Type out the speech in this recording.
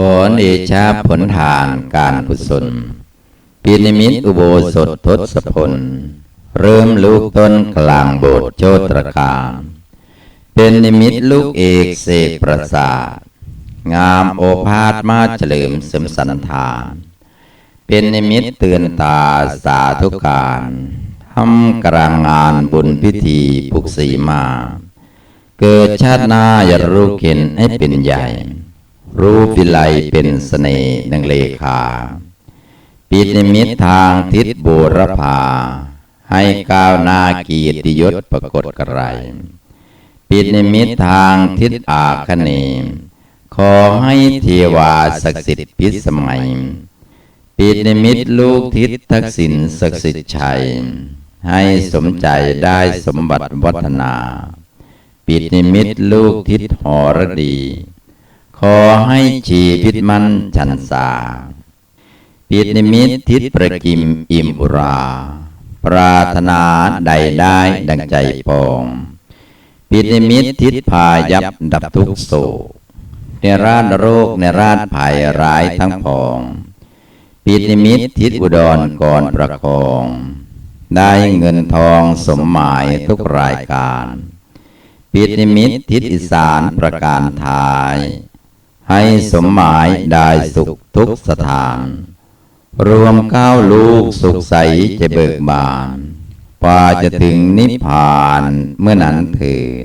อเดชะผลทานการกุศลปีนิมิตอุโบสถทศพล เริ่มลูกต้นกลางโบสถ์โชตรการเป็นนิมิตลูกเอกเสกประสาท งามโอภาสมาเฉลิมเสมสันธาน เป็นนิมิตเตือนตาสาธุการทำกลางงานบุญพิธีปุกสีมา เกิดชาติหน้าอย่ารู้เข็นให้เป็นใหญ่ รู้วิไลเป็นสเสน่ห์ดังเลขาปิดนิมิตทางทิศบูรพา ให้ก้าวหน้ากีติยศปรากฏกระไรปิดนิมิตทางทิศอาคเนย์ขอให้เทวาศักดิ์สิทธิ์พิสมัย ปิดนิมิตลูกทิศทักษิณศักดิ์สิทธิ์ชัย ให้สมใจได้สมบัติวัฒนา ปิดนิมิตลูกทิศหอรดี ขอให้ชีพิตมันชันสาปิดนิมิตทิศประกิมอิมอุรา ปรารถนาใดได้ดังใจปองปิดนิมิตทิศพายับดับทุกโศกในราชโรคในราชภัยร้ายทั้งพองปิดนิมิตทิศอุดรก่อนประคอง ได้เงินทองสมหมายทุกรายการปิดนิมิตทิศอีสานประการทาย ให้สมหมายได้สุขทุกสถาน รวมก้าวลูกสุขใสจะเบิกบานปาจะถึงนิพพานเมื่อนั้นเถิด